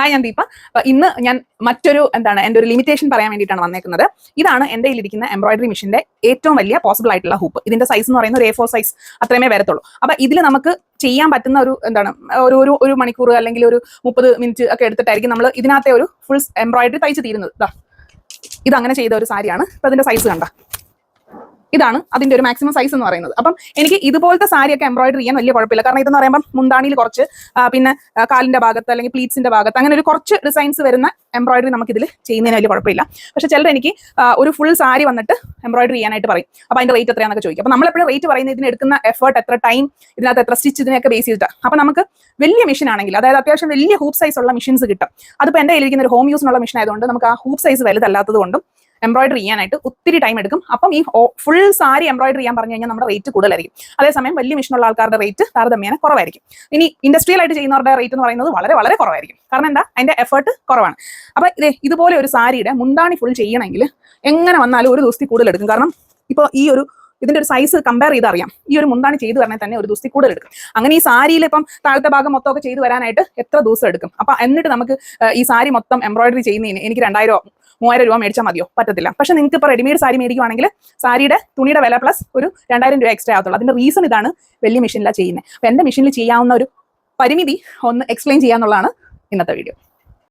Hi ഞാൻ ദീപ അപ്പൊ ഇന്ന് ഞാൻ മറ്റൊരു എന്താണ് എന്റെ ഒരു ലിമിറ്റേഷൻ പറയാൻ വേണ്ടിയിട്ടാണ് വന്നേക്കുന്നത്. ഇതാണ് എന്റെ ഇരിക്കുന്ന എംബ്രോയിഡറി മെഷീന്റെ ഏറ്റവും വലിയ പോസിബിൾ ആയിട്ടുള്ള ഹൂപ്പ് ഇതിന്റെ സൈസ് എന്ന് പറയുന്നത് ഒരു എ ഫോർ സൈസ് അത്രയുമേ വരത്തുള്ളൂ. അപ്പൊ ഇതിൽ നമുക്ക് ചെയ്യാൻ പറ്റുന്ന ഒരു എന്താണ് ഒരു ഒരു ഒരു മണിക്കൂർ അല്ലെങ്കിൽ ഒരു മുപ്പത് മിനിറ്റ് ഒക്കെ എടുത്തിട്ടായിരിക്കും നമ്മൾ ഇതിനകത്തെ ഒരു ഫുൾ എംബ്രോയിഡറി തയ്ച്ച് തീരുന്നത്. ഇതങ്ങനെ ചെയ്ത ഒരു സാരിയാണ്. ഇപ്പൊ അതിന്റെ സൈസ് കണ്ട? ഇതാണ് അതിന്റെ ഒരു മാക്സിമം സൈസ് എന്ന് പറയുന്നത്. അപ്പം എനിക്ക് ഇതുപോലത്തെ സാരിയൊക്കെ എംബ്രോയിഡറി ചെയ്യാൻ വലിയ കുഴപ്പമില്ല. കാരണം ഇതെന്ന് പറയുമ്പോൾ മുന്താണിയിൽ കുറച്ച് പിന്നെ കാലിന്റെ ഭാഗത്ത് അല്ലെങ്കിൽ പ്ലീറ്റ്സിന്റെ ഭാഗത്ത് അങ്ങനെ ഒരു കുറച്ച് ഡിസൈൻസ് വരുന്ന എംബ്രോയിഡറി നമുക്ക് ഇതിൽ ചെയ്യുന്നതിന് വലിയ കുഴപ്പമില്ല. പക്ഷെ ചിലർ എനിക്ക് ഒരു ഫുൾ സാരി വന്നിട്ട് എംബ്രോയിഡറി ചെയ്യാനായിട്ട് പറയും. അപ്പൊ അതിന്റെ റേറ്റ് എത്രയാണെന്നൊക്കെ ചോദിക്കും. അപ്പൊ നമ്മളെപ്പോഴും റേറ്റ് പറയുന്നത് ഇതിന് എടുക്കുന്ന എഫേർട്ട് എത്ര ടൈം ഇതിനകത്ത് എത്ര സ്റ്റിച്ച് ഇതിനൊക്കെ ബേസ് ചെയ്തിട്ട്. അപ്പൊ നമുക്ക് വലിയ മെഷീൻ ആണെങ്കിൽ അതായത് അത്യാവശ്യം വലിയ ഹൂപ്പ് സൈസ് ഉള്ള മെഷീൻസ് കിട്ടും. അതിപ്പോൾ എന്റെ കയ്യിലിരിക്കുന്ന ഒരു ഹോം യൂസിനുള്ള മെഷീൻ ആയതുകൊണ്ട് നമുക്ക് ആ ഹൂപ്പ് സൈസ് വലുതല്ലാത്തത് കൊണ്ടും എംബ്രോയിഡറി ചെയ്യാനായിട്ട് ഒത്തിരി ടൈം എടുക്കും. അപ്പം ഈ ഫുൾ സാരി എംബ്രോയിഡറി ചെയ്യാൻ പറഞ്ഞു കഴിഞ്ഞാൽ നമ്മുടെ റേറ്റ് കൂടുതലായിരിക്കും. അതേസമയം വലിയ മിഷനുള്ള ആൾക്കാരുടെ റേറ്റ് താരതമ്യേന കുറവായിരിക്കും. ഇനി ഇൻഡസ്ട്രിയൽ ആയിട്ട് ചെയ്യുന്നവരുടെ റേറ്റ് എന്ന് പറയുന്നത് വളരെ വളരെ കുറവായിരിക്കും. കാരണം എന്താ? അതിന്റെ എഫേർട്ട് കുറവാണ്. അപ്പൊ ഇതേ ഇതുപോലെ ഒരു സാരിയുടെ മുന്താണി ഫുൾ ചെയ്യണമെങ്കിൽ എങ്ങനെ വന്നാലും ഒരു ദിവസത്തിൽ കൂടുതൽ എടുക്കും. കാരണം ഇപ്പോൾ ഈ ഒരു ഇതിന്റെ ഒരു സൈസ് കമ്പയർ ചെയ്ത് അറിയാം. ഈ ഒരു മുന്താണി ചെയ്തു വരണേ തന്നെ ഒരു ദിവസത്തിൽ കൂടുതൽ എടുക്കും. അങ്ങനെ ഈ സാരിയിൽ ഇപ്പം താഴത്തെ ഭാഗം മൊത്തമൊക്കെ ചെയ്തു വരാനായിട്ട് എത്ര ദിവസം എടുക്കും? അപ്പൊ എന്നിട്ട് നമുക്ക് ഈ സാരി മൊത്തം എംബ്രോയിഡറി ചെയ്യുന്നതിന് എനിക്ക് രണ്ടായിരം മൂവായിരം രൂപ മേടിച്ചാൽ മതിയോ? പറ്റത്തില്ല. പക്ഷെ നിങ്ങൾക്ക് ഇപ്പോൾ റെഡിമെയ്ഡ് സാരി മേടിക്കുവാണെങ്കിൽ സാരിയുടെ തുണിയുടെ വില പ്ലസ് ഒരു രണ്ടായിരം രൂപ എക്സ്ട്രാ ആകത്തുള്ളൂ. അതിന്റെ റീസൺ ഇതാണ് വലിയ മെഷീനിലാണ് ചെയ്യുന്നത് അപ്പോൾ എന്റെ മെഷീനിൽ ചെയ്യാവുന്ന ഒരു പരിമിതി ഒന്ന് എക്സ്പ്ലെയിൻ ചെയ്യാന്നുള്ളതാണ് ഇന്നത്തെ വീഡിയോ